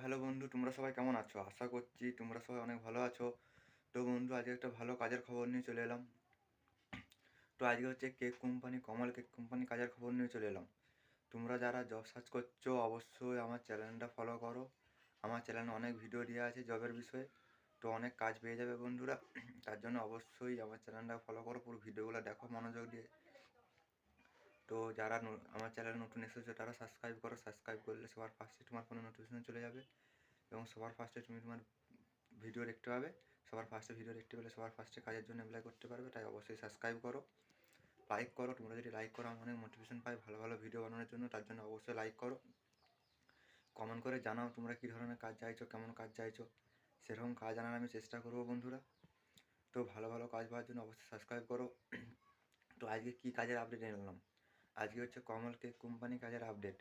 Hello বন্ধু, তোমরা সবাই কেমন আছো? আশা করছি তোমরা সবাই অনেক ভালো আছো। তো বন্ধু, আজকে একটা ভালো কাজের খবর নিয়ে চলে এলাম। তো আজকে হচ্ছে cake company Kamal cake company কাজের খবর নিয়ে চলে এলাম। তোমরা যারা জব সার্চ করছ, অবশ্যই আমার চ্যানেলটা ফলো করো। আমার চ্যানেলে অনেক ভিডিও দেওয়া আছে জবের বিষয়ে। তো অনেক কাজ পেয়ে যাবে বন্ধুরা। তার জন্য অবশ্যই আমার চ্যানেলটা ফলো করো, পুরো ভিডিওগুলো দেখো মনোযোগ দিয়ে। তো যারা আমার চ্যানেল নতুন এসেছ, তারা সাবস্ক্রাইব করো। সাবস্ক্রাইব করলে সবার ফার্স্টে তোমার ফোনে নোটিফিকেশন চলে যাবে এবং সবার ফার্স্টে তুমি তোমার ভিডিও দেখতে পাবে। সবার ফার্স্টে ভিডিও দেখতে পেলে সবার ফার্স্টে কাজের জন্য অ্যাপ্লাই করতে পারবে, তাই অবশ্যই সাবস্ক্রাইব করো। লাইক করো, তোমরা যদি লাইক করো আমি অনেক মোটিভেশন পাই ভালো ভালো ভিডিও বানানোর জন্য, তার জন্য অবশ্যই লাইক করো। কমেন্ট করে জানাও তোমরা কী ধরনের কাজ চাইছো, কেমন কাজ চাইছো। সেরকম কাজ আনার আমি চেষ্টা করব বন্ধুরা। তো ভালো ভালো কাজ পাওয়ার জন্য অবশ্যই সাবস্ক্রাইব করো। তো আজকে কী কাজের আপডেট এলাম আজকে হচ্ছে কমল কেক কোম্পানি কাজের আপডেট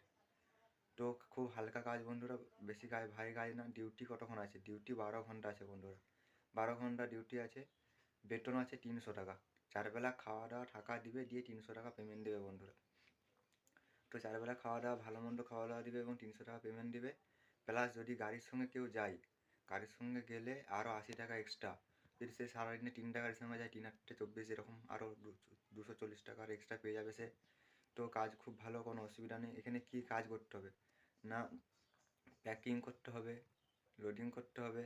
তো খুব হালকা কাজ বন্ধুরা, বেশি কাজ ভারী কাজ না ডিউটি কতক্ষণ আছে? ডিউটি বারো ঘণ্টা আছে বন্ধুরা। বারো ঘণ্টা ডিউটি আছে, বেতন আছে তিনশো টাকা। চারবেলা খাওয়া দাওয়া থাকা দিবে, দিয়ে তিনশো টাকা পেমেন্ট দেবে বন্ধুরা। তো চারবেলা খাওয়া দাওয়া ভালো মন্দ খাওয়া দাওয়া দিবে এবং তিনশো টাকা পেমেন্ট দিবে। প্লাস যদি গাড়ির সঙ্গে কেউ যায়, গাড়ির সঙ্গে গেলে আরও আশি টাকা এক্সট্রা যদি সে সারাদিনে তিনটা গাড়ির সঙ্গে যায়, তিন আটটা চব্বিশ এরকম আরও দুশো চল্লিশ টাকার এক্সট্রা পেয়ে যাবে সে। তো কাজ খুব ভালো, কোনো অসুবিধা নেই। এখানে কী কাজ করতে হবে? না প্যাকিং করতে হবে লোডিং করতে হবে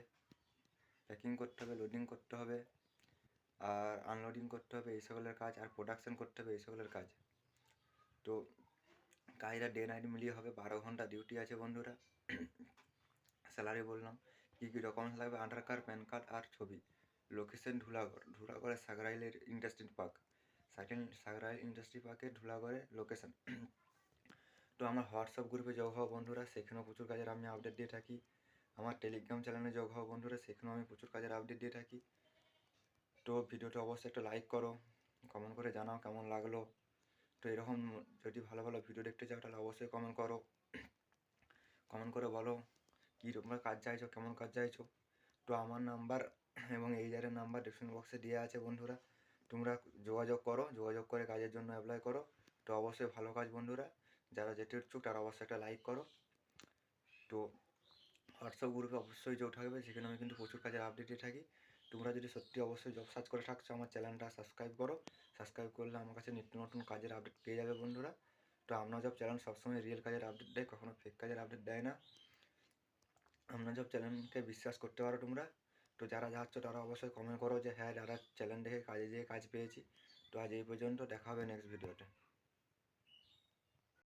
প্যাকিং করতে হবে লোডিং করতে হবে, আর আনলোডিং করতে হবে, এই সকলের কাজ, আর প্রোডাকশন করতে হবে, এই সকলের কাজ। তো কাজটা ডে নাইট মিলিয়ে হবে, বারো ঘণ্টা ডিউটি আছে বন্ধুরা। স্যালারি বললাম, কী কী ডকুমেন্টস লাগবে? আধার কার্ড প্যান কার্ড আর ছবি। লোকেশন ধুলাগড় ধুলাগড়ের সাগরাইলের industry park cycle Sagrail industry পার্কের ধুলাগড়ের লোকেশন তো আমার হোয়াটসঅ্যাপ গ্রুপে যোগ হওয়া বন্ধুরা, সেখানেও প্রচুর কাজের আমি আপডেট দিয়ে থাকি। আমার টেলিগ্রাম চ্যানেলে যোগ হওয়া বন্ধুরা, সেখানেও আমি প্রচুর কাজের আপডেট দিয়ে থাকি। তো ভিডিওটা অবশ্যই একটা লাইক করো কমেন্ট করে জানাও কেমন লাগল। তো এরকম যদি ভালো ভালো ভিডিও দেখতে চাও, তাহলে অবশ্যই কমেন্ট করো। কমেন্ট করে বলো, কী তোমরা কাজ চাইছো, কেমন কাজ চাইছো। তো আমার নাম্বার এবং এই জারের নাম্বার ডিসক্রিপশন বক্সে দেওয়া আছে বন্ধুরা তোমরা যোগাযোগ করো, যোগাযোগ করে কাজের জন্য অ্যাপ্লাই করো। তো অবশ্যই ভালো কাজ বন্ধুরা, যারা যেতে ইচ্ছুক তারা অবশ্যই একটা লাইক করো। তো হোয়াটসঅ্যাপ গ্রুপে অবশ্যই যোগ থাকবে, সেখানে আমি কিন্তু প্রচুর কাজের আপডেট দিয়ে থাকি। তোমরা যদি সত্যি অবশ্যই জব সার্চ করে থাকছো, আমার চ্যানেলটা সাবস্ক্রাইব করো। সাবস্ক্রাইব করলে আমার কাছে নিত্য নতুন কাজের আপডেট পেয়ে যাবে বন্ধুরা। তো আমরা জব চ্যানেল সবসময় রিয়েল কাজের আপডেট দেয়, কখনো ফেক কাজের আপডেট দেয় না। আমরা জব চ্যানেলকে বিশ্বাস করতে পারো তোমরা। তো যারা যাচ্ছ তারা অবশ্যই কমেন্ট করো যে হ্যাঁ দাদা চ্যানেল দেখে কাজে যেয়ে কাজ পেয়েছি। তো আজ এই পর্যন্ত, দেখা হবে নেক্সট ভিডিওতে